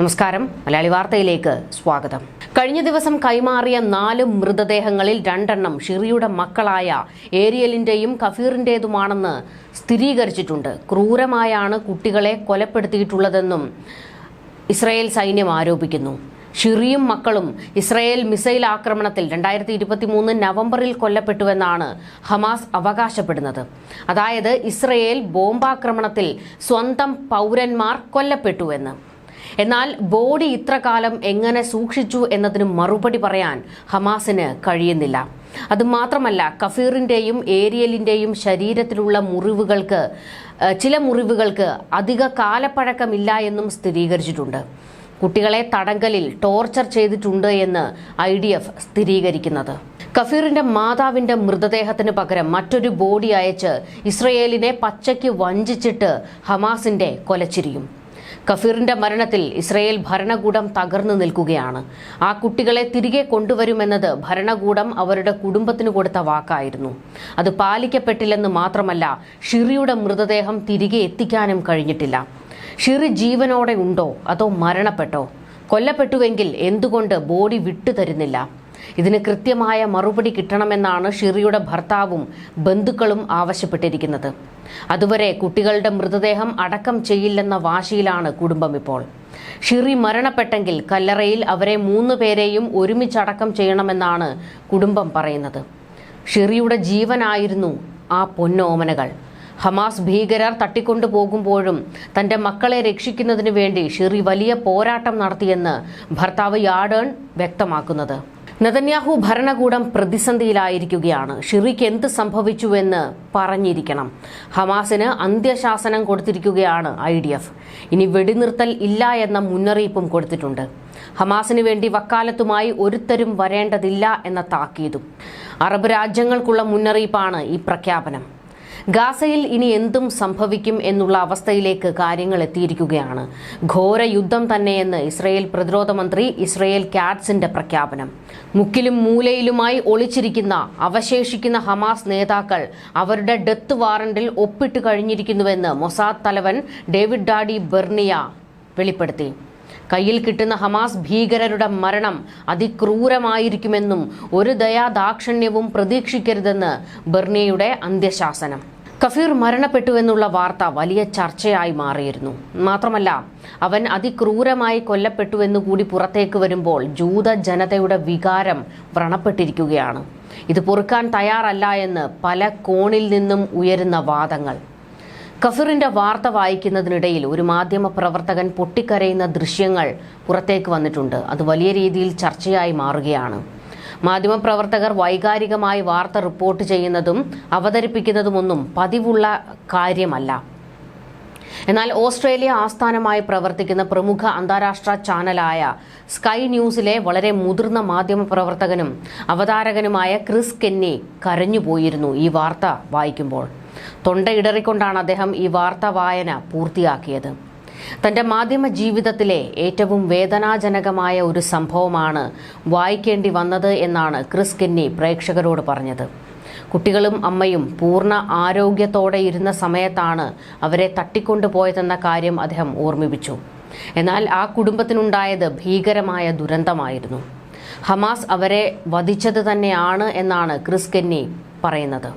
നമസ്കാരം. മലയാളി വാർത്തയിലേക്ക് സ്വാഗതം. കഴിഞ്ഞ ദിവസം കൈമാറിയ നാല് മൃതദേഹങ്ങളിൽ രണ്ടെണ്ണം ഷിറിയുടെ മക്കളായ ഏരിയലിന്റെയും കഫീറിന്റേതുമാണെന്ന് സ്ഥിരീകരിച്ചിട്ടുണ്ട്. ക്രൂരമായാണ് കുട്ടികളെ കൊലപ്പെടുത്തിയിട്ടുള്ളതെന്നും ഇസ്രയേൽ സൈന്യം ആരോപിക്കുന്നു. ഷിറിയും മക്കളും ഇസ്രയേൽ മിസൈൽ ആക്രമണത്തിൽ രണ്ടായിരത്തി ഇരുപത്തി മൂന്ന് നവംബറിൽ കൊല്ലപ്പെട്ടുവെന്നാണ് ഹമാസ് അവകാശപ്പെടുന്നത്. അതായത് ഇസ്രയേൽ ബോംബാക്രമണത്തിൽ സ്വന്തം പൗരന്മാർ കൊല്ലപ്പെട്ടുവെന്ന്. എന്നാൽ ബോഡി ഇത്രകാലം എങ്ങനെ സൂക്ഷിച്ചു എന്നതിന് മറുപടി പറയാൻ ഹമാസിന് കഴിയുന്നില്ല. അതുമാത്രമല്ല കഫീറിന്റെയും ഏരിയലിന്റെയും ശരീരത്തിലുള്ള മുറിവുകൾക്ക് ചില മുറിവുകൾക്ക് അധിക കാലപ്പഴക്കമില്ല എന്നും സ്ഥിരീകരിച്ചിട്ടുണ്ട്. കുട്ടികളെ തടങ്കലിൽ ടോർച്ചർ ചെയ്തിട്ടുണ്ട് എന്ന് ഐ ഡി എഫ് സ്ഥിരീകരിക്കുന്നത്. കഫീറിന്റെ മാതാവിന്റെ മൃതദേഹത്തിന് പകരം മറ്റൊരു ബോഡി അയച്ച് ഇസ്രയേലിനെ പച്ചയ്ക്ക് വഞ്ചിച്ചിട്ട് ഹമാസിന്റെ കൊലച്ചിരിയും. കഫീറിന്റെ മരണത്തിൽ ഇസ്രയേൽ ഭരണകൂടം തകർന്നു നിൽക്കുകയാണ്. ആ കുട്ടികളെ തിരികെ കൊണ്ടുവരുമെന്നത് ഭരണകൂടം അവരുടെ കുടുംബത്തിന് കൊടുത്ത വാക്കായിരുന്നു. അത് പാലിക്കപ്പെട്ടില്ലെന്ന് മാത്രമല്ല ഷിറിയുടെ മൃതദേഹം തിരികെ എത്തിക്കാനും കഴിഞ്ഞിട്ടില്ല. ഷിറി ജീവനോടെ ഉണ്ടോ? അതോ മരണപ്പെട്ടോ? കൊല്ലപ്പെട്ടുവെങ്കിൽ എന്തുകൊണ്ട് ബോഡി വിട്ടുതരുന്നില്ല? ഇതിന് കൃത്യമായ മറുപടി കിട്ടണമെന്നാണ് ഷിറിയുടെ ഭർത്താവും ബന്ധുക്കളും ആവശ്യപ്പെട്ടിരിക്കുന്നത്. അതുവരെ കുട്ടികളുടെ മൃതദേഹം അടക്കം ചെയ്യില്ലെന്ന വാശിയിലാണ് കുടുംബം ഇപ്പോൾ. ഷിറി മരണപ്പെട്ടെങ്കിൽ കല്ലറയിൽ അവരെ മൂന്ന് പേരെയും ഒരുമിച്ചടക്കം ചെയ്യണമെന്നാണ് കുടുംബം പറയുന്നത്. ഷിറിയുടെ ജീവനായിരുന്നു ആ പൊന്നോമനകൾ ഹമാസ് ഭീകരർ തട്ടിക്കൊണ്ടു പോകുമ്പോഴും തന്റെ മക്കളെ രക്ഷിക്കുന്നതിനു വേണ്ടി ഷിറി വലിയ പോരാട്ടം നടത്തിയെന്ന് ഭർത്താവ് യാഡേൺ വ്യക്തമാക്കുന്നത്. നെതന്യാഹു ഭരണകൂടം പ്രതിസന്ധിയിലായിരിക്കുകയാണ്. ഷിറിക്ക് എന്ത് സംഭവിച്ചുവെന്ന് പറഞ്ഞിരിക്കണം. ഹമാസിന് അന്ത്യശാസനം കൊടുത്തിരിക്കുകയാണ് ഐ ഡി എഫ്. ഇനി വെടിനിർത്തൽ ഇല്ല എന്ന മുന്നറിയിപ്പും കൊടുത്തിട്ടുണ്ട്. ഹമാസിന് വേണ്ടി വക്കാലത്തുമായി ഒരുത്തരും വരേണ്ടതില്ല എന്ന താക്കീതും. അറബ് രാജ്യങ്ങൾക്കുള്ള മുന്നറിയിപ്പാണ് ഈ പ്രഖ്യാപനം. ഗാസയിൽ ഇനി എന്തും സംഭവിക്കും എന്നുള്ള അവസ്ഥയിലേക്ക് കാര്യങ്ങൾ എത്തിയിരിക്കുകയാണ്. ഘോര യുദ്ധം തന്നെയെന്ന് ഇസ്രയേൽ പ്രതിരോധ മന്ത്രി ഇസ്രയേൽ കാറ്റ്സിന്റെ പ്രഖ്യാപനം. മുക്കിലും മൂലയിലുമായി ഒളിച്ചിരിക്കുന്ന അവശേഷിക്കുന്ന ഹമാസ് നേതാക്കൾ അവരുടെ ഡെത്ത് വാറന്റിൽ ഒപ്പിട്ട് കഴിഞ്ഞിരിക്കുന്നുവെന്ന് മൊസാദ് തലവൻ ഡേവിഡ് ഡാഡി ബെർണിയ വെളിപ്പെടുത്തി. കയ്യിൽ കിട്ടുന്ന ഹമാസ് ഭീകരരുടെ മരണം അതിക്രൂരമായിരിക്കുമെന്നും ഒരു ദയാദാക്ഷിണ്യവും പ്രതീക്ഷിക്കരുതെന്ന് ബെർണിയയുടെ അന്ത്യശാസനം. കഫീർ മരണപ്പെട്ടുവെന്നുള്ള വാർത്ത വലിയ ചർച്ചയായി മാറിയിരുന്നു. മാത്രമല്ല അവൻ അതിക്രൂരമായി കൊല്ലപ്പെട്ടുവെന്ന് കൂടി പുറത്തേക്ക് വരുമ്പോൾ ജൂത ജനതയുടെ വികാരം വ്രണപ്പെട്ടിരിക്കുകയാണ്. ഇത് പൊറുക്കാൻ തയ്യാറല്ല എന്ന് പല കോണിൽ നിന്നും ഉയരുന്ന വാദങ്ങൾ. കഫീറിന്റെ വാർത്ത വായിക്കുന്നതിനിടയിൽ ഒരു മാധ്യമ പ്രവർത്തകൻ പൊട്ടിക്കരയുന്ന ദൃശ്യങ്ങൾ പുറത്തേക്ക് വന്നിട്ടുണ്ട്. അത് വലിയ രീതിയിൽ ചർച്ചയായി മാറുകയാണ്. മാധ്യമപ്രവർത്തകർ വൈകാരികമായി വാർത്ത റിപ്പോർട്ട് ചെയ്യുന്നതും അവതരിപ്പിക്കുന്നതുമൊന്നും പതിവുള്ള കാര്യമല്ല. എന്നാൽ ഓസ്ട്രേലിയ ആസ്ഥാനമായി പ്രവർത്തിക്കുന്ന പ്രമുഖ അന്താരാഷ്ട്ര ചാനലായ സ്കൈ ന്യൂസിലെ വളരെ മുതിർന്ന മാധ്യമപ്രവർത്തകനും അവതാരകനുമായ ക്രിസ് കെന്നി കരഞ്ഞുപോയിരുന്നു ഈ വാർത്ത വായിക്കുമ്പോൾ. തൊണ്ടയിടറിക്കൊണ്ടാണ് അദ്ദേഹം ഈ വാർത്ത വായന പൂർത്തിയാക്കിയത്. തന്റെ മാധ്യമ ജീവിതത്തിലെ ഏറ്റവും വേദനാജനകമായ ഒരു സംഭവമാണ് വായിക്കേണ്ടി വന്നത് എന്നാണ് ക്രിസ് കെന്നി പ്രേക്ഷകരോട് പറഞ്ഞത്. കുട്ടികളും അമ്മയും പൂർണ ആരോഗ്യത്തോടെ ഇരുന്ന സമയത്താണ് അവരെ തട്ടിക്കൊണ്ടുപോയതെന്ന കാര്യം അദ്ദേഹം ഓർമ്മിപ്പിച്ചു. എന്നാൽ ആ കുടുംബത്തിനുണ്ടായത് ഭീകരമായ ദുരന്തമായിരുന്നു. ഹമാസ് അവരെ വധിച്ചത് തന്നെയാണ് എന്നാണ് ക്രിസ് കെന്നി പറയുന്നത്.